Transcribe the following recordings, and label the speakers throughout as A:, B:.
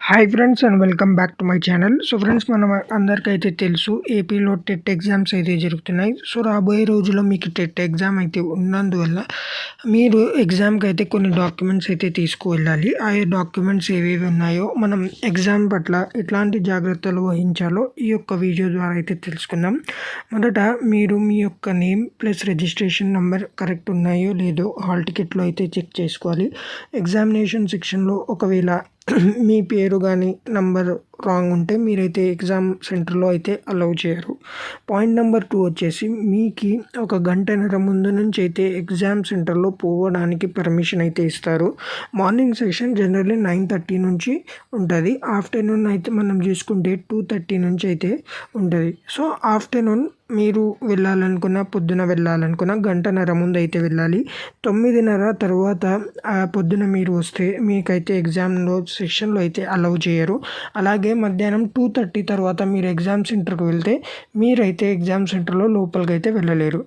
A: Hi friends and welcome back to my channel so friends మనం అందరికైతే తెలుసు ఏపీలో టెట్ ఎగ్జామ్స్ అయితే జరుగుతున్నాయి. సో రాబోయే రోజుల్లో మీకు టెట్ ఎగ్జామ్ అయితే ఉన్నందువల్ల మీరు ఎగ్జామ్కి అయితే కొన్ని డాక్యుమెంట్స్ అయితే తీసుకువెళ్ళాలి. ఆ డాక్యుమెంట్స్ ఏవేవి ఉన్నాయో మనం ఎగ్జామ్ పట్ల ఎట్లాంటి జాగ్రత్తలు వహించాలో ఈ యొక్క వీడియో ద్వారా అయితే తెలుసుకుందాం. మొదట మీరు మీ యొక్క name plus registration number correct ఉన్నాయో లేదో హాల్ టికెట్లో అయితే చెక్ చేసుకోవాలి. ఎగ్జామినేషన్ సెక్షన్లో ఒకవేళ మీ పేరు కానీ నంబరు రాంగ్ ఉంటే మీరైతే ఎగ్జామ్ సెంటర్లో అయితే అలౌ చేయరు. పాయింట్ నెంబర్ టూ వచ్చేసి మీకు ఒక గంటన్నర ముందు నుంచి అయితే ఎగ్జామ్ సెంటర్లో పోవడానికి పర్మిషన్ అయితే ఇస్తారు. Morning session generally nine thirty నుంచి ఉంటుంది. ఆఫ్టర్నూన్ అయితే మనం చూసుకుంటే టూ థర్టీ నుంచి అయితే ఉంటుంది. సో ఆఫ్టర్నూన్ మీరు వెళ్ళాలనుకున్న పొద్దున వెళ్ళాలనుకున్న గంటన్నర ముందు అయితే వెళ్ళాలి. తొమ్మిదిన్నర తర్వాత పొద్దున మీరు వస్తే మీకైతే ఎగ్జామ్లో సెషన్లో అయితే అలౌ చేయరు. అలాగే మధ్యాహ్నం టూ థర్టీ తర్వాత మీరు ఎగ్జామ్ సెంటర్కి వెళ్తే మీరైతే ఎగ్జామ్ సెంటర్లో లోపలికి అయితే వెళ్ళలేరు.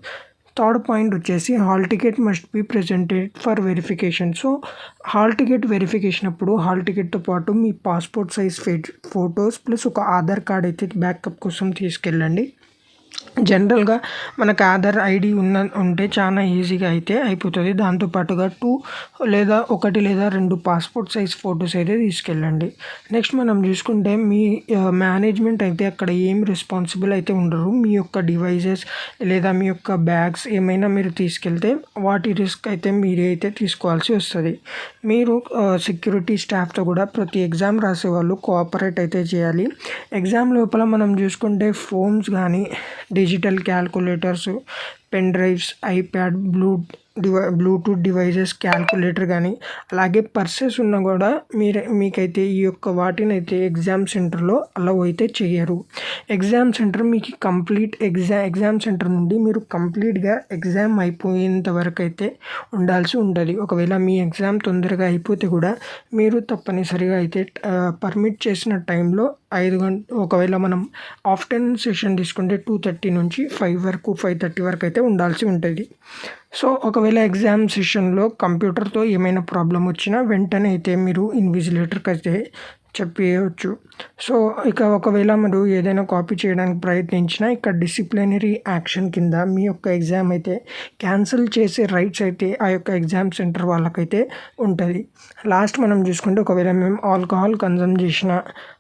A: థర్డ్ పాయింట్ వచ్చేసి hall ticket must be presented for verification so hall ticket verification అప్పుడు హాల్ టికెట్తో పాటు మీ పాస్పోర్ట్ సైజ్ ఫోటోస్ ప్లస్ ఒక ఆధార్ కార్డ్ అయితే బ్యాకప్ కోసం తీసుకెళ్ళండి. జనరల్గా మనకు ఆధార్ ఐడి ఉన్న ఉంటే చాలా ఈజీగా అయితే అయిపోతుంది. దాంతోపాటుగా టూ లేదా ఒకటి లేదా రెండు పాస్పోర్ట్ సైజ్ ఫొటోస్ అయితే తీసుకెళ్ళండి. నెక్స్ట్ మనం చూసుకుంటే మీ మేనేజ్మెంట్ అయితే అక్కడ ఏం రెస్పాన్సిబుల్ అయితే ఉండరు. మీ యొక్క డివైజెస్ లేదా మీ యొక్క బ్యాగ్స్ ఏమైనా మీరు తీసుకెళ్తే వాటి రిస్క్ అయితే మీరే అయితే తీసుకోవాల్సి వస్తుంది. మీరు సెక్యూరిటీ స్టాఫ్తో కూడా ప్రతి ఎగ్జామ్ రాసే వాళ్ళు కోఆపరేట్ అయితే చేయాలి. ఎగ్జామ్ లోపల మనం చూసుకుంటే ఫోన్స్ కానీ digital calculators pen drives iPad blue DY bluetooth devices calculator కానీ అలాగే పర్సెస్ ఉన్నా కూడా మీరు మీకైతే ఈ యొక్క వాటిని అయితే ఎగ్జామ్ సెంటర్లో అలౌ అయితే చేయరు ఎగ్జామ్ సెంటర్ మీకు కంప్లీట్ ఎగ్జామ్ ఎగ్జామ్ సెంటర్ నుండి మీరు కంప్లీట్గా ఎగ్జామ్ అయిపోయేంత వరకు అయితే ఉండాల్సి ఉంటుంది. ఒకవేళ మీ ఎగ్జామ్ తొందరగా అయిపోతే కూడా మీరు తప్పనిసరిగా అయితే పర్మిట్ చేసిన టైంలో ఐదు గంట ఒకవేళ మనం ఆఫ్టర్నూన్ సెషన్ తీసుకుంటే టూ థర్టీ నుంచి ఫైవ్ వరకు ఫైవ్ థర్టీ వరకు అయితే ఉండాల్సి ఉంటుంది. సో ఒకవేళ ఎగ్జామ్ సెషన్లో కంప్యూటర్తో ఏమైనా ప్రాబ్లం వచ్చినా వెంటనే అయితే మీరు ఇన్విజిలేటర్కి అయితే చెప్పేయవచ్చు సో ఇక ఒకవేళ మీరు ఏదైనా కాపీ చేయడానికి ప్రయత్నించినా ఇక్కడ డిసిప్లినరీ యాక్షన్ కింద మీ యొక్క ఎగ్జామ్ అయితే క్యాన్సిల్ చేసే రైట్స్ అయితే ఆ యొక్క ఎగ్జామ్ సెంటర్ వాళ్ళకైతే ఉంటుంది. లాస్ట్ మనం చూసుకుంటే ఒకవేళ మేము ఆల్కహాల్ కన్సమ్ చేసిన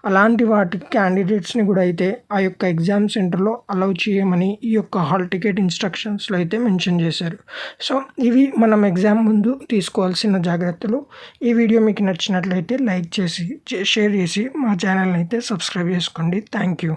A: అలాంటి వాటి క్యాండిడేట్స్ని కూడా అయితే ఆ యొక్క ఎగ్జామ్ సెంటర్లో అలౌ చేయమని ఈ యొక్క హాల్ టికెట్ ఇన్స్ట్రక్షన్స్లో అయితే మెన్షన్ చేశారు. సో ఇవి మనం ఎగ్జామ్ ముందు తీసుకోవాల్సిన జాగ్రత్తలు. ఈ వీడియో మీకు నచ్చినట్లయితే లైక్ చేసి షేర్ చేసి మా ఛానల్ని అయితే సబ్స్క్రైబ్ చేసుకోండి. Thank you.